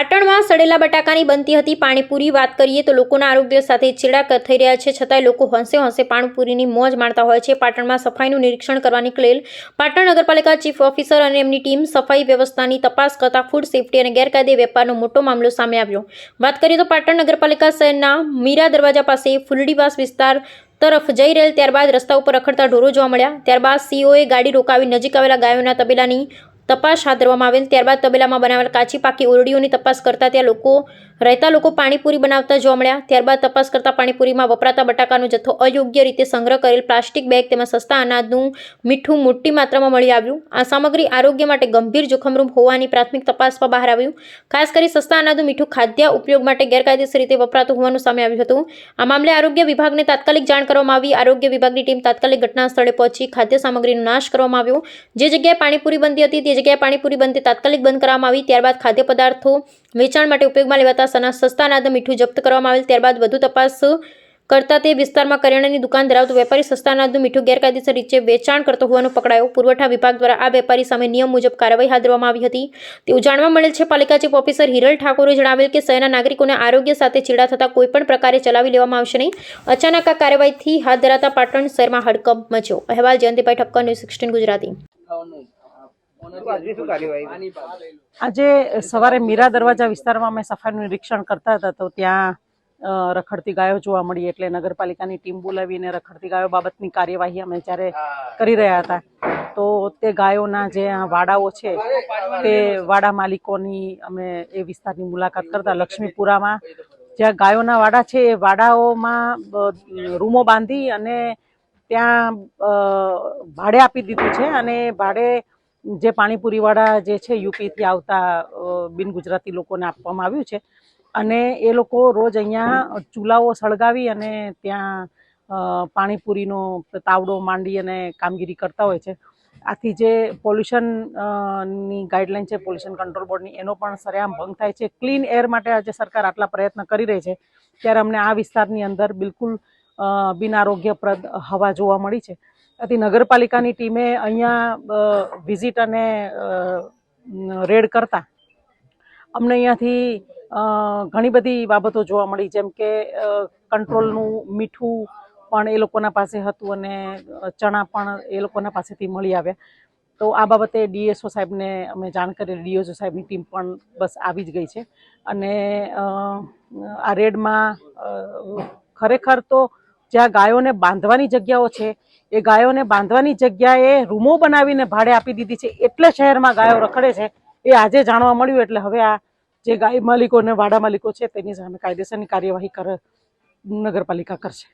પાટણમાં સડેલા બટાકાની બનતી હતી પાણીપુરી. વાત કરીએ તો લોકોના આરોગ્ય સાથે ચેડા થઈ રહ્યા છે. છતાંય લોકો હંસે હંસે પાણીપુરીની મોજ માણતા હોય છે. પાટણમાં સફાઈનું નિરીક્ષણ કરવા નીકળેલ પાટણ નગરપાલિકા ચીફ ઓફિસર અને એમની ટીમ સફાઈ વ્યવસ્થાની તપાસ કરતા ફૂડ સેફટી અને ગેરકાયદે વેપારનો મોટો મામલો સામે આવ્યો. વાત કરીએ તો પાટણ નગરપાલિકા શહેરના મીરા દરવાજા પાસે ફૂલડીવાસ વિસ્તાર તરફ જઈ રહેલ ત્યારબાદ રસ્તા ઉપર રખડતા ઢોરો જોવા મળ્યા. ત્યારબાદ સીઓએ ગાડી રોકાવી નજીક આવેલા ગાયોના તબેલાની તપાસ હાથ ધરવામાં આવેલ. ત્યારબાદ તબેલામાં બનાવેલ કાચી પાકી ઓરડીઓની તપાસ કરતા ત્યાં લોકો, રહેતા લોકો પાણીપુરી બનાવતા જોવા મળ્યા. ત્યારબાદ તપાસ કરતા પાણીપુરીમાં વપરાતા બટાકાનો જથ્થો અયોગ્ય રીતે સંગ્રહ કરેલ પ્લાસ્ટિક બેગ તેમાં સસ્તા અનાજનું મીઠું મોટી માત્રામાં મળી આવ્યું. આ સામગ્રી આરોગ્ય માટે ગંભીર જોખમરૂપ હોવાની પ્રાથમિક તપાસમાં બહાર આવ્યું. ખાસ કરી સસ્તા અનાજનું મીઠું ખાદ્ય ઉપયોગ માટે ગેરકાયદેસર રીતે વપરાતું હોવાનું સામે આવ્યું હતું. આ મામલે આરોગ્ય વિભાગને તાત્કાલિક જાણ કરવામાં આવી. આરોગ્ય વિભાગની ટીમ તાત્કાલિક ઘટના સ્થળે પહોંચી ખાદ્ય સામગ્રીનો નાશ કરવામાં આવ્યો. જે જગ્યાએ પાણીપુરી બનતી હતી, તે જગ્યાએ પાણીપુરી બનતી તાત્કાલિક બંધ કરવામાં આવી. ત્યારબાદ ખાદ્ય પદાર્થો વેચાણ માટે ઉપયોગમાં લેવાતા સસ્તા અનાજનું મીઠું જપ્ત કરવામાં આવેલ. ત્યારબાદ વધુ તપાસ કરતા તે વિસ્તારમાં કરિયાણાની દુકાન ધરાવતો વેપારી સસ્તા અનાજનું મીઠું ગેરકાયદેસર રીતે વેચાણ કરતો હોવાનું પકડાયો. પુરવઠા વિભાગ દ્વારા આ વેપારી સામે નિયમ મુજબ કાર્યવાહી હાથ ધરવામાં આવી હતી. તેવું જાણવા મળેલ છે, પાલિકા ચીફ ઓફિસર હિરલ ઠાકોરે જણાવેલ કે શહેરના નાગરિકોને આરોગ્ય સાથે ચીડા થતા કોઈપણ પ્રકારે ચલાવી લેવામાં આવશે નહીં. અચાનક આ કાર્યવાહીથી હાથ ધરાતા પાટણ શહેરમાં હડકંપ મચ્યો. અહેવાલ જયંતિભાઈ ઠક્કર, ન્યૂઝ સિક્સટીન ગુજરાતી. આજે સવારે મીરા દરવાજા વિસ્તારમાં અમે સફાઈનું નિરીક્ષણ કરતા હતા તો ત્યાં રખડતી ગાયો જોવા મળી એટલે નગરપાલિકાની ટીમ બોલાવીને રખડતી ગાયો બાબતની કાર્યવાહી અમે જ્યારે કરી રહ્યા હતા. તો તે ગાયોના જે આ વાડાઓ છે તે વાડા માલિકોની અમે એ વિસ્તારની મુલાકાત કરતા લક્ષ્મીપુરામાં. જ્યાં ગાયોના વાડા છે એ વાડાઓમાં રૂમો બાંધી અને ત્યાં ભાડે આપી દીધું છે અને ભાડે જે પાણીપુરીવાળા જે છે, યુપીથી આવતા બિન ગુજરાતી લોકોને આપવામાં આવ્યું છે. અને એ લોકો રોજ અહીંયા ચૂલાઓ સળગાવી અને ત્યાં પાણીપુરીનો તાવડો માંડી અને કામગીરી કરતા હોય છે. આથી જે પોલ્યુશનની ગાઈડલાઈન છે, પોલ્યુશન કંટ્રોલ બોર્ડની, એનો પણ સરેઆમ ભંગ થાય છે. ક્લીન એર માટે આજે સરકાર આટલા પ્રયત્ન કરી રહી છે, ત્યારે અમને આ વિસ્તારની અંદર બિલકુલ બિનઆરોગ્યપ્રદ બિન આરોગ્યપ્રદ હવા જોવા મળી છે. આથી નગરપાલિકાની ટીમે અહીંયા વિઝિટ અને રેડ કરતા. અમને અહીંયાથી ઘણી બધી બાબતો જોવા મળી, જેમ કે કંટ્રોલનું મીઠું પણ એ લોકોના પાસે હતું અને ચણા પણ એ લોકોના પાસેથી મળી આવ્યા. તો આ બાબતે ડીએસઓ સાહેબને અમે જાણ કરી, ડીએસઓ સાહેબની ટીમ પણ બસ આવી જ ગઈ છે. અને આ રેડમાં ખરેખર તો જ્યાં ગાયોને બાંધવાની જગ્યાઓ છે એ ગાયોને બાંધવાની જગ્યાએ રૂમો બનાવીને ભાડે આપી દીધી છે. એટલે શહેરમાં ગાયો રખડે છે. એ આજે જાણવા મળ્યું. એટલે હવે આ જે ગાય માલિકો અને વાડા માલિકો છે તેની સામે કાયદેસરની કાર્યવાહી કર નગરપાલિકા કરશે.